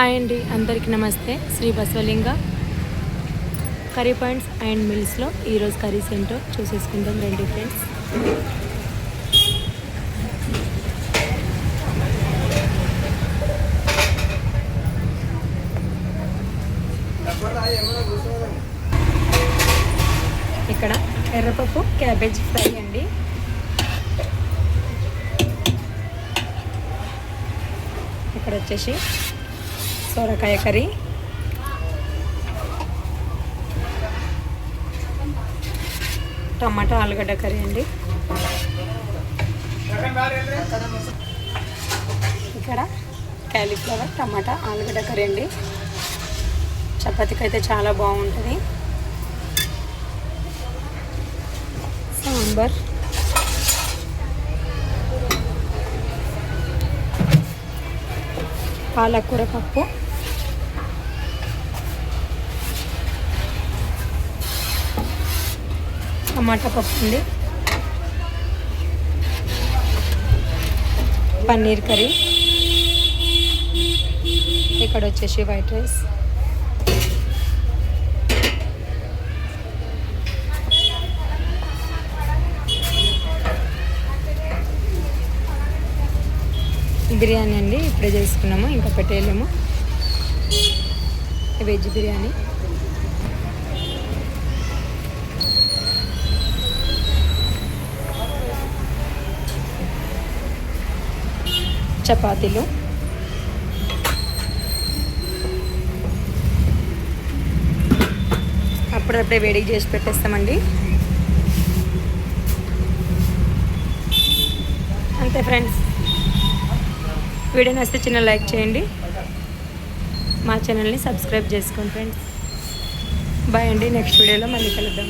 Hi అండి అందరికీ నమస్తే. Shri Basavalinga curry points and మిల్స్లో ఈరోజు కర్రీస్ ఏంటో చూసేసుకుందాం రండి ఫ్రెండ్స్. ఇక్కడ ఎర్రపప్పు క్యాబేజ్ ఫ్రై అండి. ఇక్కడ వచ్చేసి సొరకాయ కర్రీ. టమాటా ఆలుగడ్డ కర్రీ అండి. ఇక్కడ క్యాలీఫ్లవర్ టమాటా ఆలుగడ్డ కర్రీ అండి. చపాతీకి అయితే చాలా బాగుంటుంది. సాంబార్. పాలకూర పప్పు. టమాటా పప్పు అండి. పన్నీర్ కర్రీ. ఇక్కడ వచ్చేసి వైట్ రైస్. బిర్యానీ అండి ఇప్పుడే చేసుకున్నాము ఇంకా పెట్టేయలేము. వెజ్ బిర్యానీ. చపాతీలు. అప్పుడప్పుడే వేడికి చేసి పెట్టేస్తామండి. అంతే ఫ్రెండ్స్. వీడియో నచ్చితే చిన్న లైక్ చేయండి. మా ఛానల్ని సబ్స్క్రైబ్ చేసుకోండి ఫ్రెండ్స్. బాయ్ అండి నెక్స్ట్ వీడియోలో మళ్ళీ కలుద్దాం.